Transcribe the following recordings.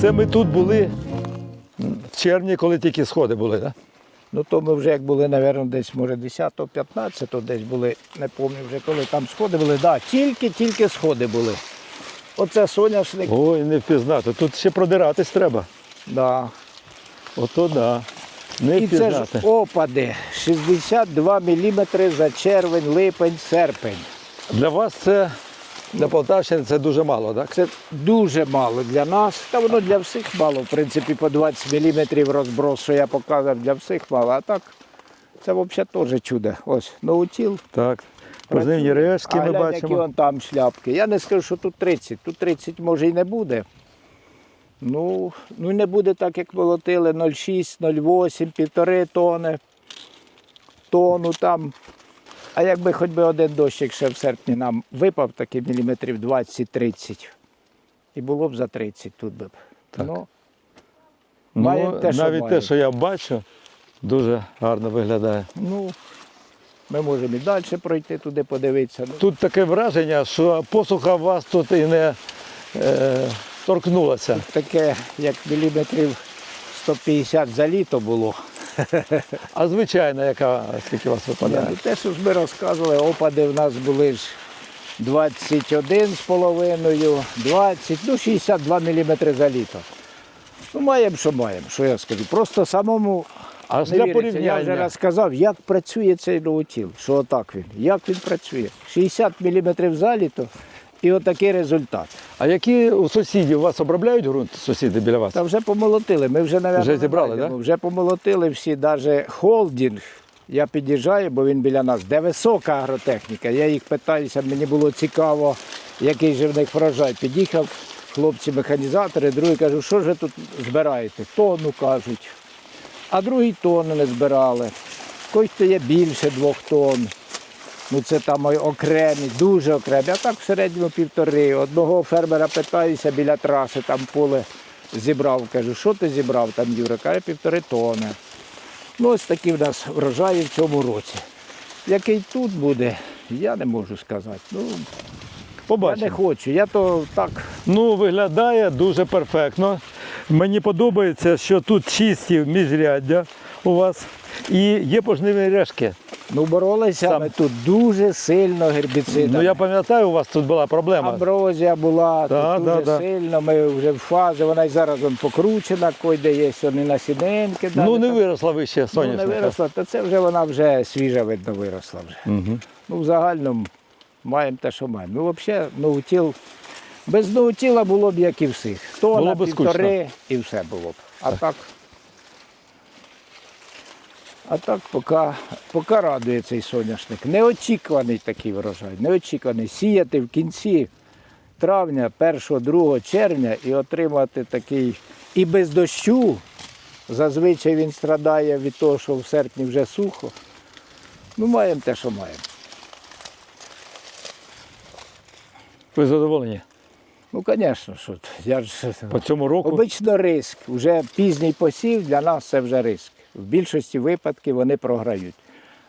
Це ми тут були в червні, коли тільки сходи були, так? Ну то ми вже як були, мабуть, десь, може, 10-го, 15-го десь були, не пам'ятаю вже коли там сходи були. Да, тільки-тільки сходи були. Оце соняшник. Ой, не впізнати. Тут ще продиратись треба. Да. Ото да. Не І це ж впізнати. опади. 62 мм за червень, липень, серпень. Для вас це, для Полтавщини, це дуже мало, так? Це дуже мало для нас. Та воно для всіх мало. В принципі, по 20 мм розброс, що я показав, для всіх мало. А так, це взагалі теж чудо. Ось ноутіл. Так. Пожнивні решки ми глянь, які вон там шляпки. Я не скажу, що тут 30. Тут 30 може і не буде. Ну, ну не буде так, як молотили 0,6, 0,8, півтори тони, тону там. А якби хоч би один дощик ще в серпні нам випав такий міліметрів 20-30, і було б за 30 тут би. Так. Ну, Ну, маємо те, що навіть те, маємо. що я бачу, дуже гарно виглядає. ну, ми можемо і далі пройти туди, подивитися. Ну, Тут таке враження, що посуха вас тут і не е, торкнулася. таке, як міліметрів 150 за літо було. А звичайно, яка скільки у вас випадає? ну, те, що ж ми розказували, опади в нас були ж 21 з половиною, 20, ну 62 мм за літо. Ну, маємо, що маємо, що я скажу. Просто самому А не для віриться. Я вже порівняння. розказав, як працює цей ноутіл, що отак він, як він працює. 60 мм за літо і отакий результат. А які у сусідів у вас обробляють ґрунт, сусіди біля вас? Та вже помолотили. Ми вже, навіть, Вже зібрали, да? Вже помолотили всі, навіть холдинг. Я під'їжджаю, бо він біля нас, де висока агротехніка. Я їх питаюся, мені було цікаво, який же в них врожай. Під'їхав хлопці-механізатори, другий кажу, що ж ви тут збираєте? Тонну кажуть. А другий тонну не збирали. Когось то є більше двох тонн. Ну це там окремі, дуже окремі. А так в середньому півтори. Одного фермера питаюся біля траси, там поле зібрав. Кажу, що ти зібрав там, Юра? Каже, півтори тони. Ну, ось такі в нас врожаї в цьому році. Який тут буде, я не можу сказати. Ну, я не хочу. Я то так. Ну, виглядає дуже перфектно. Мені подобається, що тут чисті міжряддя у вас і є пожнивні решки. Ну, боролися Сам. ми тут дуже сильно гербіцидами. Ну я пам'ятаю, у вас тут була проблема. Амброзія була Да, тут да, дуже да. сильно. Ми вже в фазі, вона і зараз вон покручена, койде є вони на сінинки. Ну не так. виросла вище Ну, не виросла, то це вже вона вже свіжа, видно, виросла вже. Угу. Ну, в загальному маємо те, що маємо. Ну, взагалі, ноутіл. Без ноутіла було б як і всіх. Тона, Було б півтори і все було б. А так. А так поки, поки радує цей соняшник. Неочікуваний такий врожай. Неочікуваний. Сіяти в кінці травня, 1-2 червня і отримати такий і без дощу. Зазвичай він страдає від того, що в серпні вже сухо. Ну, маємо те, що маємо. Ви задоволені? Ну, звісно, що я ж По цьому року обично риск. Вже пізній посів для нас це вже риск. В більшості випадків вони програють.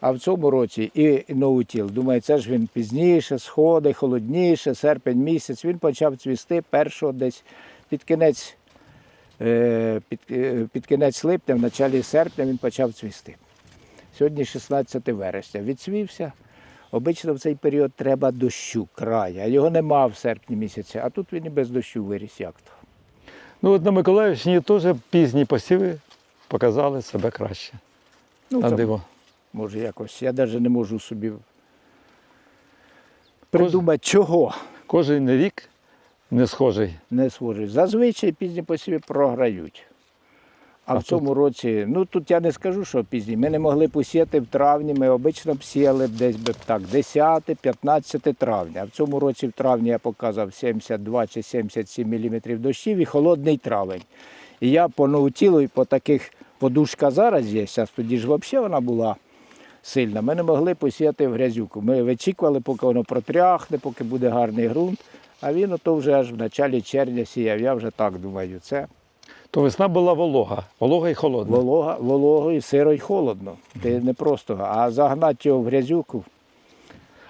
А в цьому році і ноутіл. Думаю, це ж він пізніше, сходи, холодніше, серпень місяць. Він почав цвісти першого десь під кінець, е, під, е, під кінець липня, в началі серпня він почав цвісти. Сьогодні 16 вересня. Відцвівся. Обично в цей період треба дощу, край, а його нема в серпні місяці, а тут він і без дощу виріс як то. ну от на Миколаївщині теж пізні посіви показали себе краще. Ну, На там, диво. може якось. Я навіть не можу собі придумати, чого Кожен рік не схожий. не схоже. Зазвичай пізні посіви програють. А, А в цьому році, ну тут я не скажу, що пізні. Ми не могли посіяти в травні, ми обично б сіяли десь би так, 10-15 травня. А в цьому році в травні я показав 72 чи 77 мм дощів і холодний травень. І я по ноутілу і по таких подушка зараз є, зараз тоді ж взагалі вона була сильна. Ми не могли посіяти в грязюку. Ми вичікували, поки воно протряхне, поки буде гарний ґрунт. А він ото вже аж в началі червня сіяв. Я вже так думаю, це То весна була волога, волога і холодна. волога, волого і сиро й холодно. Ти не просто, а загнати його в грязюку.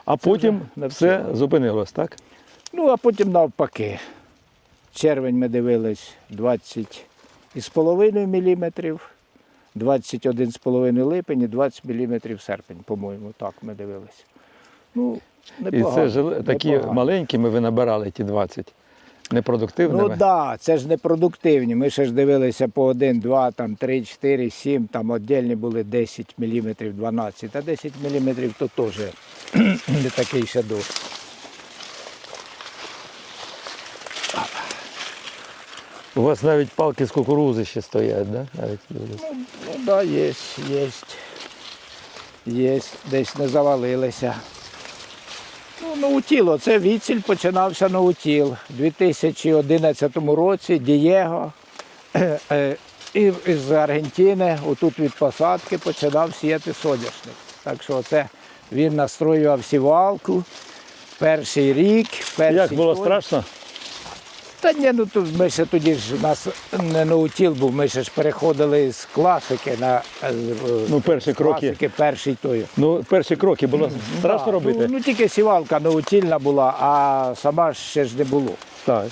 А потім вже не все зупинилось, так? Ну, а потім навпаки. червень ми дивились 20,5 мм, 21,5 липень і 20 мм серпень, по-моєму, так ми дивились. Ну, І це ж такі непогано. маленькими ви набирали ті 20 непродуктивними. Ну так, да, це ж не продуктивні. Ми ще ж дивилися по 1, 2, там, 3, 4, 7, там віддільні були 10 мм, 12, а 10 мм то теж не такий ще до. У вас навіть палки з кукурузи ще стоять, да? Навіть. Ну так, да, є, є. Є, десь не завалилися. Ну, наутіло, це відсіль починався наутіл. У 2011 році Дієго е, е, із Аргентини, отут від посадки, починав сіяти соняшник. Так що це він настроював сівалку. Перший рік, перший Як було страшно? Та ні, ну тут ми ще тоді ж у нас не наутіл був, ми ще ж переходили з класики на е, Ну, перші кроки. класики, перший той. Ну, перші кроки було страшно Да, робити? Ну, ну тільки сівалка наутільна була, а сама ж ще ж не було. Так.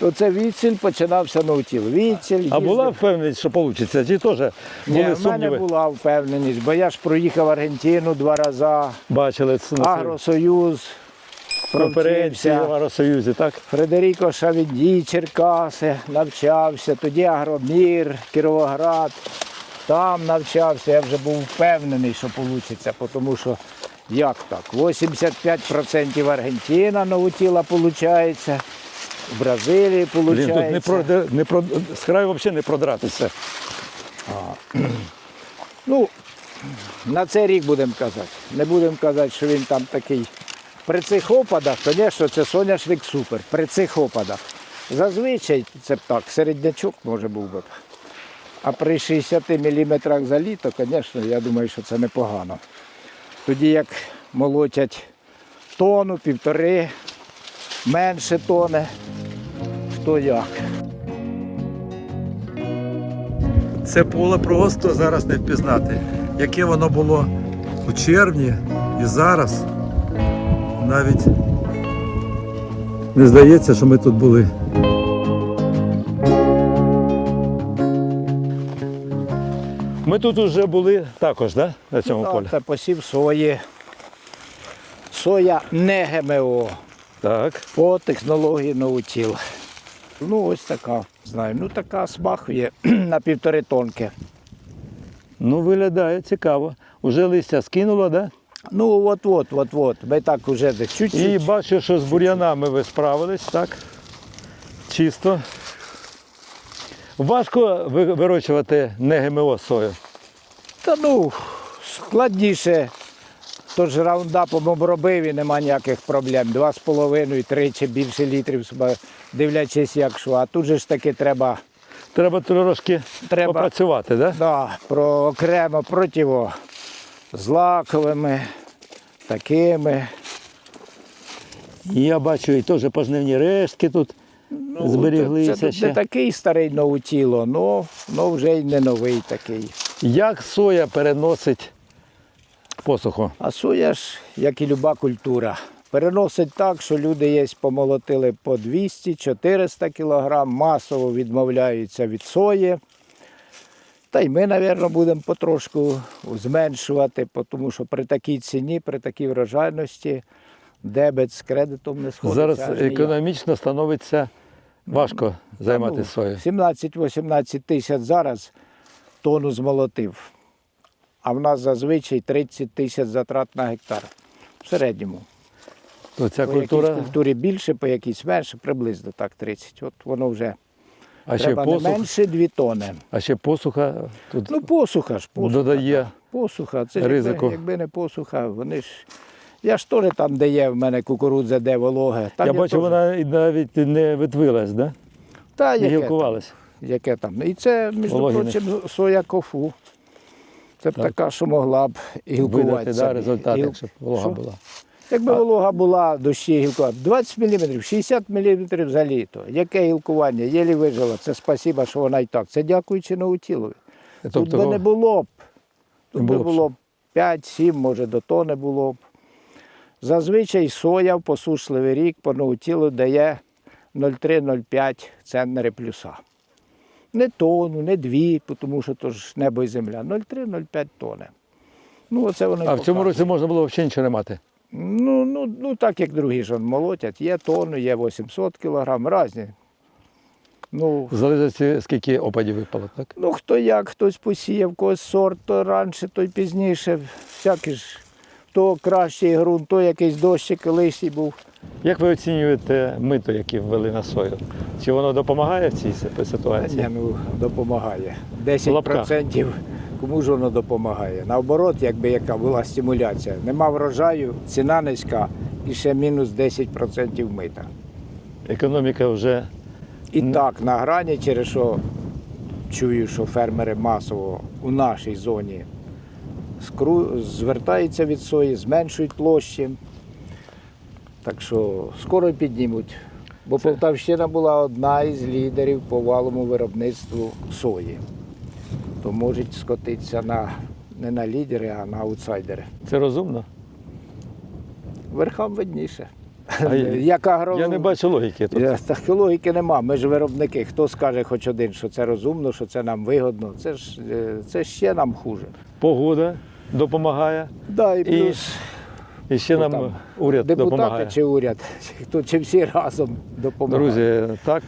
Оце відсіль починався наутіл. Відсіль. А їздив. була впевненість, що вийде? Чи теж Ні, були в мене сумніви? була впевненість, бо я ж проїхав Аргентину два рази, Бачили це на Агросоюз, конференції в. Агросоюзі, так? Фредеріко Шавіді, Черкаси, навчався, тоді Агромір, Кіровоград. Там навчався, я вже був впевнений, що вийде, тому що як так? 85% Аргентина наутіла виходить, в Бразилії Блін, тут не про, не про, з краю взагалі не продратися. Ну, на цей рік будемо казати. Не будемо казати, що він там такий. При цих опадах, звісно, це соняшник супер. При цих опадах. Зазвичай це б так, середнячок може був би. А при 60 мм за літо, звісно, я думаю, що це непогано. Тоді як молотять тонну, півтори, менше тони, хто як. Це поле просто зараз не впізнати. Яке воно було у червні і зараз. Навіть не здається, що ми тут були. Ми тут вже були також, да? на цьому полі. Так, Це посів сої. Соя не ГМО. Так. По технології наутіл. Ну, ось така, знаю, ну така смахує на півтори тонки. Ну, виглядає цікаво. Уже листя скинуло, да? Ну, от-от, от-от. Ми так уже десь І чуть-чуть. бачу, що з бур'янами ви справились, так? Чисто. Важко вирощувати не ГМО сою. Та ну, складніше. Тож раундапом обробив і нема ніяких проблем. Два з половиною, три чи більше літрів, дивлячись як що. А тут же ж таки треба, Треба трошки Треба. попрацювати, да? да, про окремо противо злаковими, такими. Я бачу, і теж пожнивні рештки тут зберіглися Ну, Це, це ще. не такий старий новутіло, но, но вже й не новий такий. Як соя переносить посуху? А соя ж, як і люба культура, переносить так, що люди є помолотили по 200-400 кг, масово відмовляються від сої. Та й ми, мабуть, будемо потрошку зменшувати, тому що при такій ціні, при такій врожайності дебет з кредитом не сходиться. Зараз економічно становиться важко займатися соєю. 17-18 тисяч зараз тонну змолотив. А в нас зазвичай 30 тисяч затрат на гектар. В середньому. То ця по культура, якійсь культурі більше, по якійсь менше, приблизно так 30. От воно вже а ще, треба не менше 2 тони. а ще посуха тут Ну, посуха ж, посуха. додає. Посуха. Це ризику. якби, якби не посуха, вони ж. Я ж теж там, де є в мене кукурудза, де вологе. Там я бачу, теж- вона і навіть не витвилась, да? Та, не яке там? гілкувалась. яке там. І це, між Вологі не- прочим, соя кофу. Це б Так. така, що могла б Видати гілкуватися. да, результат, Гіл- якщо б волога Що? була. Якби волога була, дощі гілкувати. 20 мм, 60 мм за літо. Яке гілкування? Єлі вижила. Це спасіба, що вона і так. Це дякуючи наутілові. Тут Тобто, би не було б. Тут Не би було б було 5-7, може до тони було б. Зазвичай соя в посушливий рік по наутілу дає 0,3-0,5 центнери плюса. Не тонну, не дві, тому що то ж небо і земля. 0,3-0,5 тони. Ну, оце воно й А в цьому році можна було взагалі нічого не мати. Ну, ну, ну так як другі ж молотять, є тонну, є 800 кілограм, різні. Ну, Залежить, скільки опадів випало, так? ну хто як, хтось посіяв, когось сорт, то раніше, то й пізніше. Всякий ж, то кращий ґрунт, то якийсь дощик лишній був. Як ви оцінюєте мито, яке ввели на сою? Чи воно допомагає в цій ситуації? Ні, ну допомагає. 10% кому ж воно допомагає. Наоборот, якби яка була стимуляція. Нема врожаю, ціна низька і ще мінус 10% мита. Економіка вже І так, на грані, через що чую, що фермери масово у нашій зоні скру... звертаються від сої, зменшують площі. Так що скоро піднімуть. Бо Полтавщина була одна із лідерів по валому виробництву сої. То можуть скотитися на, не на лідери, а на аутсайдери. це розумно. Верхам видніше. А я- Як агро... Я не бачу логіки тут. Так логіки нема. Ми ж виробники. Хто скаже хоч один, що це розумно, що це нам вигодно, це ж е, це ще нам хуже. Погода допомагає, Да, і плюс і ще Хто нам там? уряд депутати допомагає. чи уряд, чи хто чи всі разом допомагають. Друзі, так,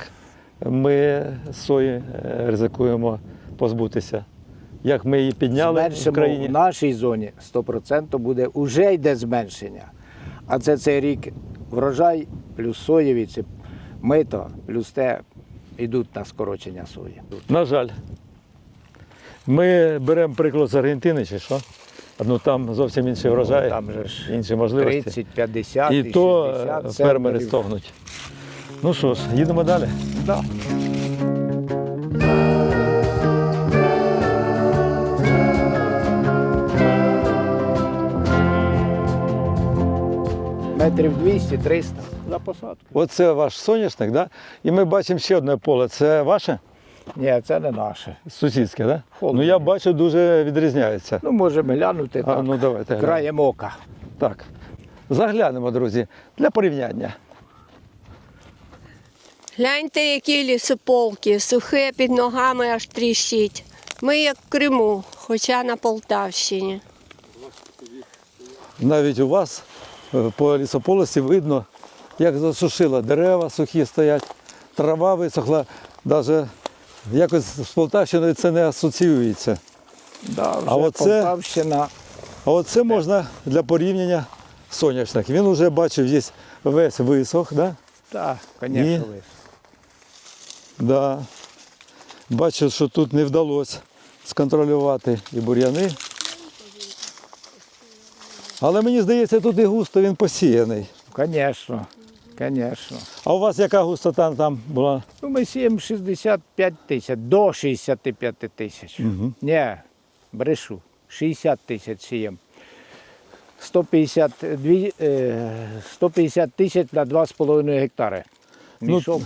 ми сої е, ризикуємо позбутися. Як ми її підняли в Зменшимо країні. в нашій зоні 100% буде уже йде зменшення. А це цей рік врожай плюс соєві, це мито, плюс те йдуть на скорочення сої. На жаль. Ми беремо приклад з Аргентини, чи що? Ну там зовсім інші врожаї, Там же ж інші можливості. 30, 50 І то е, 60 фермери стогнуть. Ну що ж, їдемо далі. Да. Метрів 200-300 за посадку. Оце ваш соняшник, да? і ми бачимо ще одне поле. Це ваше Ні, це не наше. сусідське, да? Холодне. Ну я бачу, дуже відрізняється. Ну, можемо глянути А, так, ну давайте. глянемо. краєм ока. Так. Заглянемо, друзі, для порівняння. Гляньте, які лісополки, сухе під ногами аж тріщить. Ми як в Криму, хоча на Полтавщині. Навіть у вас по лісополосі видно, як засушило дерева сухі стоять, трава висохла, навіть якось з Полтавщиною це не асоціюється. Да, вже А оце- Полтавщина. А оце можна для порівняння соняшник. Він вже бачив, є весь висох, да? Так, звісно. Да. Бачу, що тут не вдалося сконтролювати і бур'яни. Але мені здається, тут і густо він посіяний. Звісно, звісно. А у вас яка густота там була? Ну, ми сіємо 65 тисяч, до 65 тисяч. Угу. Ні, брешу, 60 тисяч сіємо. 152, е, 150 тисяч на 2,5 гектари. Ну, Мішок.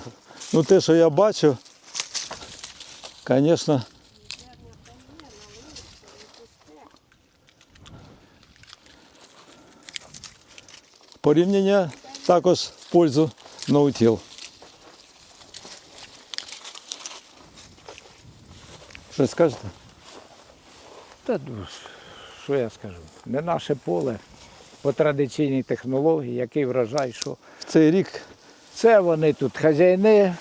Ну те, що я бачу, звісно. Порівняння також в пользу ноутіл. Щось скажете? Та, ну, що я скажу? Не наше поле по традиційній технології, який врожай, що. Цей рік Це вони тут хазяїни,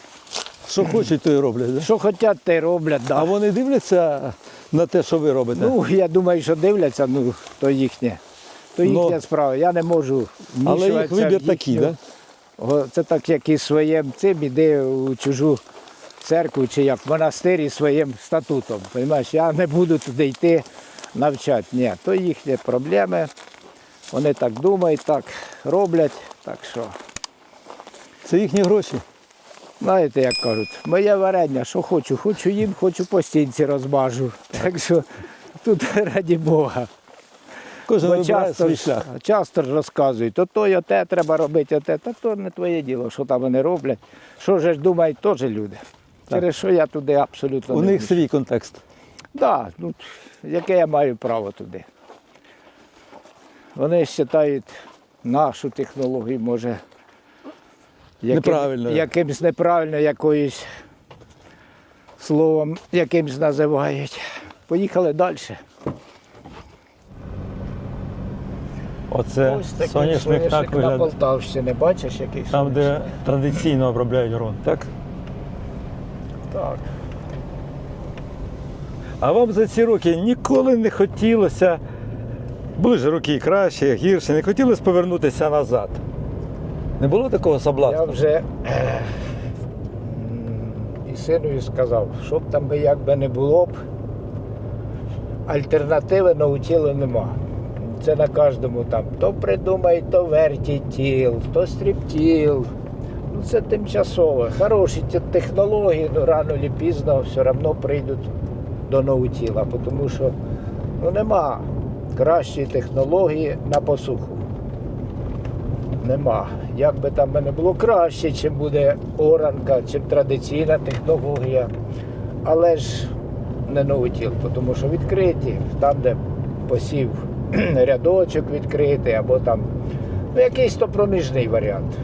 що хочуть, то і роблять. Да? що хочуть, те й роблять. Да. А вони дивляться на те, що ви робите. Ну, я думаю, що дивляться, ну, то їхнє. То Ну, їхня справа. Я не можу Але їх вибір такий, да? Це так, як і своїм цим іде у чужу церкву чи як в монастир із своїм статутом. Понимаєш, я не буду туди йти навчати. Ні, то їхні проблеми. Вони так думають, так роблять. Так що, Це їхні гроші. знаєте, як кажуть, моє варення, що хочу, хочу їм, хочу по стінці розмажу. Так що тут раді Бога. Кожен Бо вибирає часто, свій шлях. часто ж розказують, то то й оте треба робити, оте, та то не твоє діло, що там вони роблять. Що ж думають, теж люди. Через що я туди абсолютно У не них свій контекст. Да, ну, яке я маю право туди. Вони вважають нашу технологію, може, Неправильно. якимсь неправильно якоюсь словом якимсь називають. Поїхали далі. Оце Ось такий соняшник так на виглядає. Полтавщині. Бачиш, який Там, де соняшник? традиційно обробляють ґрунт, так? Так. А вам за ці роки ніколи не хотілося, були ж роки і краще, і гірше, не хотілося повернутися назад. Не було такого Я соблазну? вже е, м, і синові сказав, щоб там би як би не було б, альтернативи наутілу нема. Це на кожному там то придумай, то вертітіл, то стріптіл. Ну це тимчасове. Хороші технології, ну рано чи пізно все одно прийдуть до наутіла, тому що ну, нема кращої технології на посуху. Нема. Як би там мене було краще, чим буде оранка, чим традиційна технологія. Але ж не новотіл, тому що відкриті, там, де посів рядочок відкритий, або там ну, якийсь то проміжний варіант.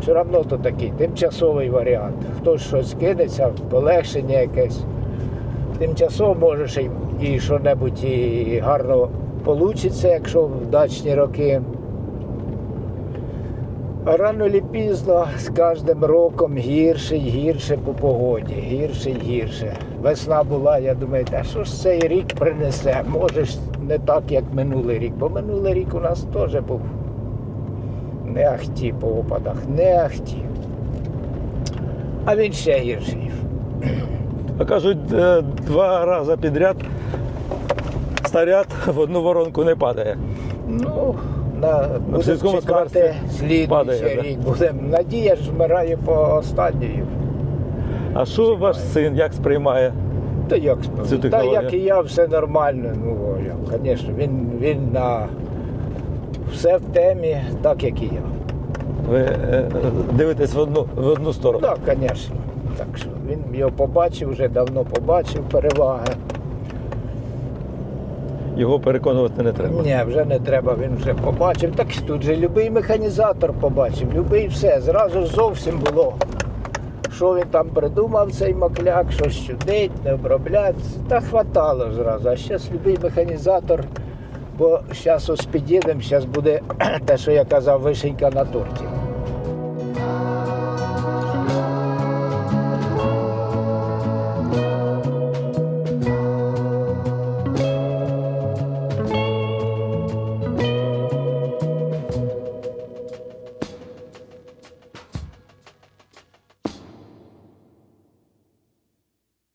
Все одно то такий тимчасовий варіант. Хтось щось кинеться, полегшення якесь. Тимчасово може і, і що-небудь і гарно вийде, якщо в дачні роки. Рано чи пізно з кожним роком гірше й гірше по погоді, гірше й гірше. Весна була, я думаю, та що ж цей рік принесе? Може ж не так, як минулий рік, бо минулий рік у нас теж був не ахті по опадах, не ахті. А він ще гірший. А кажуть, е, два рази підряд снаряд в одну воронку не падає. Ну, на, будемо сільському чекати господарстві падає, слідуючий да? рік. Будемо. Надія ж вмирає по останньої. А що ваш син як сприймає? Та як Цю? Та технологію? як і я, все нормально. Ну, я, звісно, він, він на все в темі, так як і я. Ви е, дивитесь в одну, в одну сторону? Так, звісно. Так що він його побачив, вже давно побачив переваги. Його переконувати не треба. Ні, вже не треба, він вже побачив. Так тут же будь-який механізатор побачив, будь-який все. Зразу зовсім було. Що він там придумав, цей макляк, що щудить, не обробляти, та хватало зразу. А зараз будь-який механізатор, бо зараз ось під'їдемо, зараз буде те, що я казав, вишенька на торті.